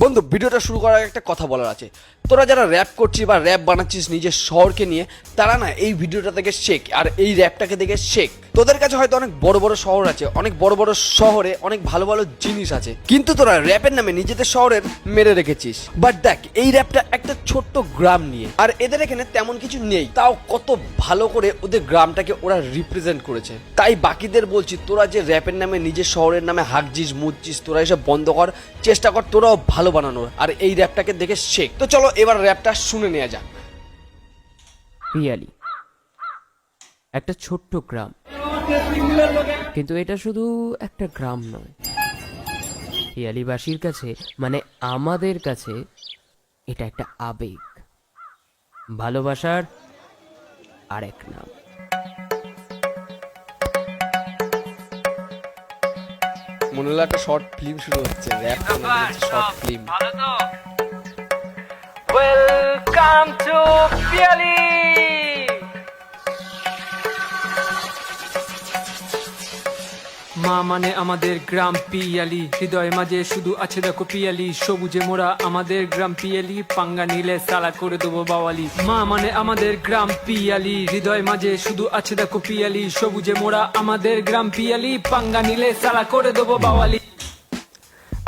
বন্ধু ভিডিওটা শুরু করার একটা কথা বলার আছে। তোরা যারা র্যাপ করছিস বা র্যাপ বানাচ্ছিস নিজের শহরকে নিয়ে, তারা না এই ভিডিওটা থেকে শেখ, আর এই র্যাপটাকে দেখে শেখ। তোদের কাছে হয়তো অনেক বড় বড় শহর আছে, অনেক বড় বড় শহরে অনেক ভালো ভালো জিনিস আছে, কিন্তু তোরা র্যাপের নামে নিজেদের শহরের মেরে রেখেছিস। বাট দেখ, এই র্যাপটা একটা ছোট্ট গ্রাম নিয়ে, আর এদের এখানে তেমন কিছু নেই, তাও কত ভালো করে ওদের গ্রামটাকে ওরা রিপ্রেজেন্ট করেছে। তাই বাকিদের বলছি, তোরা যে র্যাপের নামে নিজের শহরের নামে হাকজিস মুচ্ছিস তোরা এসব বন্ধ কর, চেষ্টা কর তোরাও ভালো বানানোর, আর এই র্যাপটাকে দেখে শেখ। তো চলো এবার র্যাপটা শুনে নেওয়া যাক। পিয়ালি একটা ছোট্ট গ্রাম। কিন্তু এটা শুধু একটা গ্রাম নয়। পিয়ালিবাসীর কাছে মানে আমাদের কাছে এটা একটা আবেগ ভালোবাসার আরেক নাম। মনে হলো একটা শর্ট ফিল্ম শুরু হচ্ছে শর্ট ফিল্ম ভালো তো? Welcome to Piali! মা মানে আমাদের গ্রাম পিয়ালি। হৃদয় মাঝে শুধু আছে দেখো পিয়ালি। সবুজে মোড়া আমাদের গ্রাম পিয়ালি। পাঙ্গা নিলে সালা করে দেবো বাওয়ালি। মা মানে আমাদের গ্রাম পিয়ালি। হৃদয় মাঝে শুধু আছে দেখো পিয়ালি। সবুজে মোড়া আমাদের গ্রাম পিয়ালি। পাঙ্গা নিলে সালা করে দেবো বাওয়ালি।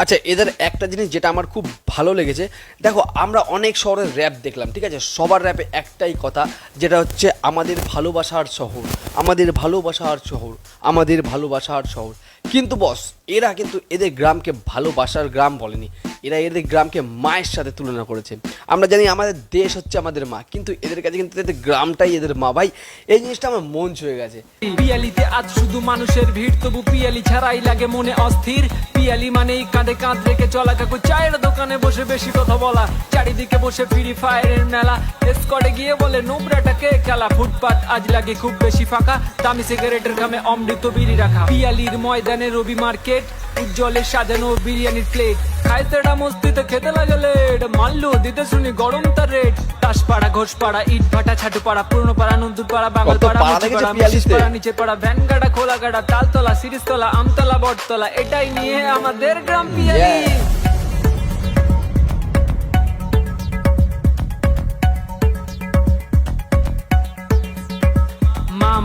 আচ্ছা এদের একটা জিনিস যেটা আমার খুব ভালো লেগেছে, দেখো, আমরা অনেক শহরের র্যাপ দেখলাম, ঠিক আছে? সবার র্যাপে একটাই কথা, যেটা হচ্ছে আমাদের ভালোবাসার শহর, আমাদের ভালোবাসার শহর, আমাদের ভালোবাসার শহর। কিন্তু বস এরা কিন্তু এদের গ্রামকে ভালোবাসার গ্রাম বলেনি। এরা এদের গ্রামকে মায়ের সাথে তুলনা করেছে। আমরা জানি আমাদের দেশ হচ্ছে আমাদের মা, কিন্তু এদের কাছে কিন্তু এদের গ্রামটাই এদের মা। ভাই, এই জিনিসটা আমার মন ছুঁয়ে গেছে। পিয়ালিতে আজ শুধু মানুষের ভিড়, তবু পিয়ালি ছাড়াই লাগে মনে অস্থির। পিয়ালি মানেই কাঁধে কাঁধ রেখে চলা, কাকু চায়ের দোকানে বসে বেশি কথা বলা। চারিদিকে বসে ফ্রি ফায়ারের মেলা। স্কটে গিয়ে বলে, নোংরাটাকে খেলা, ফুটপাত আজ লাগে খুব বেশি ফাঁকা। দামি সিগারেটের ঘামে অমৃত বিড়ি রাখা। পিয়ালির ময়দানে রবি মার্কেট উজ্জ্বলে সাজানো বিরিয়ানির প্লেট খাইতেটা মস্তিতে খেতে লাগে লেট মাল্লু দিতে শুনি গরম তার রেট তাসপাড়া ঘোষপাড়া ইট ভাটা ছাটুপাড়া পুরনো পাড়া নন্দুর পাড়া বাঙাল পাড়া পাড়া মুচি পাড়া পাড়া নিচে পাড়া ভ্যানগাড়া খোলাগাড়া তালতলা সিরিজতলা আমতলা বটতলা এটাই নিয়ে আমাদের গ্রাম পিয়ালি।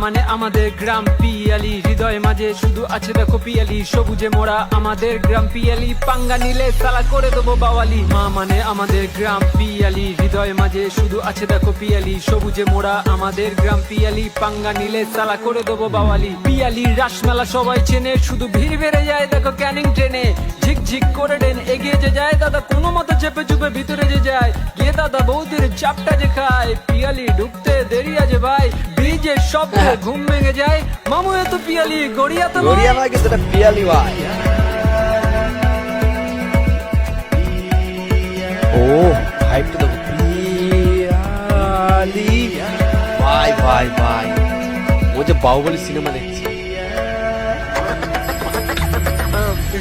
মানে আমাদের গ্রাম পিয়ালি, হৃদয় মাঝে শুধু আছে দেখো পিয়ালি, সবুজে মোড়া আমাদের গ্রাম পিয়ালি, পাঙ্গা নিলে সালা করে দেবো বাওয়ালি। মা মানে আমাদের গ্রাম পিয়ালি, হৃদয় মাঝে শুধু আছে দেখো পিয়ালি, সবুজে মোড়া আমাদের গ্রাম পিয়ালি, পাঙ্গা নিলে সালা করে দেবো বাওয়ালি। পিয়ালির রাসমেলা সবাই চেনে, শুধু ভিড় বেড়ে যায় দেখো ক্যানিং ট্রেনে। ঝিকঝিক করে ডেন এগিয়ে যে যায়, দাদা কোনো মতো চেপে চুপে ভিতরে যে যায়। গিয়ে দাদা বৌদির চাপটা যে খায়, পিয়ালি ঢুকতে দেরি আছে ভাই। ব্রিজের শব্দে ঘুম ভেঙে যায় মামু এত পিয়ালি গড়িয়া তো গড়িয়া নয় কিন্তু এটা পিয়ালি ভাই। ও হাইপটা দেখো পিয়ালি ভাই ভাই ভাই। ও যে বাহুবলী সিনেমা দেখছি।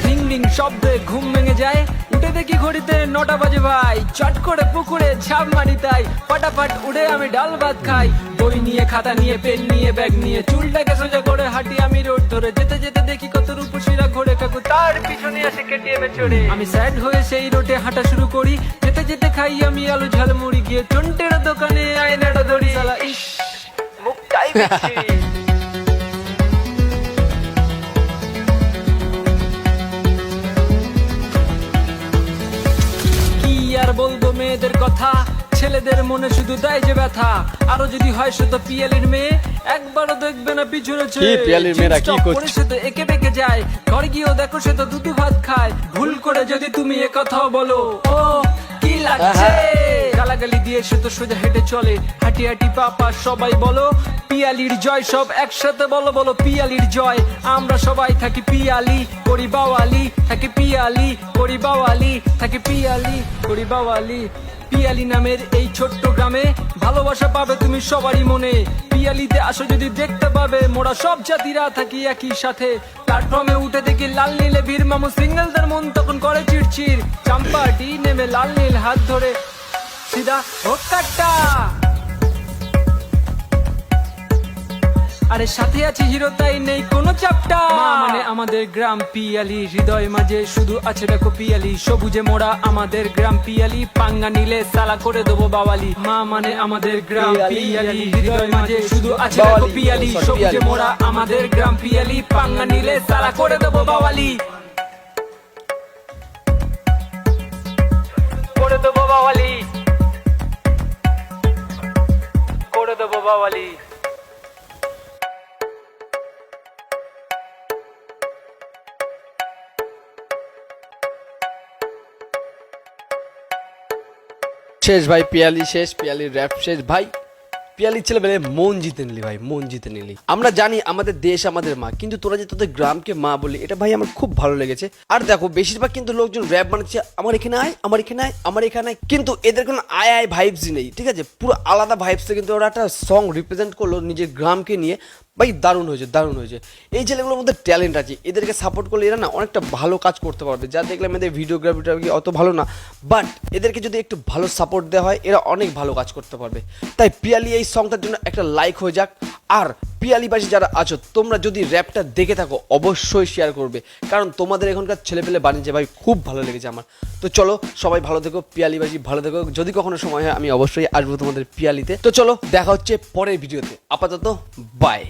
রিং রিং শব্দে ঘুম ভেঙে যায়। উঠে দেখি ঘড়িতে নটা বাজে ভাই। চট করে পুকুরে ঝাঁপ মারি তাই। ফটাফট উঠে আমি ডাল ভাত খাই। বই নিয়ে, খাতা নিয়ে, পেন নিয়ে, ব্যাগ নিয়ে, চুলটাকে সোজা করে হাঁটি আমি রোড ধরে। যেতে যেতে দেখি কত রূপসীরা ঘোরে কাকু, তার পিছনে আসে কেটিএমে চড়ে। আমি স্যাড হয়ে সেই রোডে হাঁটা শুরু করি। যেতে যেতে খাই আমি আলু ঝাল মুড়ি গিয়ে, চন্টের দোকানে আয়নাটা ধরি। সালা ইস বিচ্ছিরি। কি আর বলব মেয়েদের কথা? ছেলেদের মনে শুধু তাই যে ব্যথা। আরও যদি হয় সে তো পিয়ালির মেয়ে। একবারও দেখবে না পিছনে কি পিয়ালির মেয়েরা কি করছে? সে তো একে বেঁকে যায়। ঘর গিয়েও দেখো সে তো দুধু ভাত খায়। ভুল করে যদি তুমি এ কথাও বলো। ও কি লাগছে? গালাগালি দিয়ে সে তো সোজা হেঁটে চলে। হাঁটি হাঁটি পাপা, সবাই বলো, পিয়ালির জয়, সব একসাথে বলো বলো, পিয়ালির জয়। আমরা সবাই থাকি পিয়ালি, করি বাওয়ালি, থাকি পিয়ালি, করি বাওয়ালি, থাকি পিয়ালি, করি বাওয়ালি। পিয়ালি নামের এই ছোট্ট গ্রামে ভালোবাসা পাবে তুমি সবারই মনে। পিয়ালিতে আসো যদি দেখতে পাবে, মোরা সব জাতিরা থাকি একই সাথে। প্ল্যাটফর্মে উঠে দেখি লাল নীলে বীর মামু, সিঙ্গেলদের মন তখন করে চিড়চিড়। চাম্পাটি নেমে লাল নীল হাত ধরে। সিধা হোক্কাটা আরে সাথে আছে হিরো তাই নেই কোনো চাপটা। মানে আমাদের গ্রাম পিয়ালি হৃদয় মাঝে শুধু আছে দেখো পিয়ালি। সবুজে মোড়া আমাদের গ্রাম পিয়ালি পাঙ্গা নিলে সালা করে দেবো বাওয়ালি। মা মানে আমাদের গ্রাম পিয়ালি হৃদয় মাঝে শুধু আছে দেখো পিয়ালি। সবুজে মোড়া আমাদের গ্রাম পিয়ালি পাঙ্গা নিলে সালা করে দেবো বাওয়ালি। করে দেবো বাওয়ালি। করে দেবো বাওয়ালি শেষ ভাই পিয়ালি শেষ পিয়ালির র্যাপ শেষ ভাই পিয়ালি ছেলে বেলে মন জিতে নিলি ভাই, মন জিতে নিলি। আমরা জানি আমাদের দেশ আমাদের মা, কিন্তু তোরা যে তোদের গ্রামকে মা বলি এটা ভাই আমার খুব ভালো লেগেছে। আর দেখো, বেশিরভাগ কিন্তু লোকজন র্যাপ বানাচ্ছে, আমার এখানে আয়, আমার এখানে আয়, আমার এখানে আয়। কিন্তু এদের কোনো আয় আয় ভাইবসই নেই, ঠিক আছে? পুরো আলাদা ভাইবসে কিন্তু ওরা একটা সং রিপ্রেজেন্ট করল নিজের গ্রামকে নিয়ে। ভাই, দারুণ হয়েছে দারুণ হয়েছে। এই ছেলেগুলোর মধ্যে ট্যালেন্ট আছে, এদেরকে সাপোর্ট করলে এরা না অনেকটা ভালো কাজ করতে পারবে। যা দেখলাম এদের ভিডিওগ্রাফিটা অত ভালো না বাট এদেরকে যদি একটু ভালো সাপোর্ট দেওয়া হয়, এরা অনেক ভালো কাজ করতে পারবে। তাই পিয়ালি এই সংটার জন্য একটা লাইক হয়ে যাক। আর পিয়ালিবাসী যারা আছো, তোমরা যদি র্যাপটা দেখে থাকো, অবশ্যই শেয়ার করবে। কারণ তোমাদের এখনকার ছেলেপেলে বানিয়েছে ভাই, খুব ভালো লেগেছে আমার। তো চলো, সবাই ভালো থেকো, পিয়ালিবাসী ভালো থেকো। যদি কখনো সময় হয়, আমি অবশ্যই আসব তোমাদের পিয়ালিতে। তো চলো, দেখা হচ্ছে পরের ভিডিওতে আপাতত বাই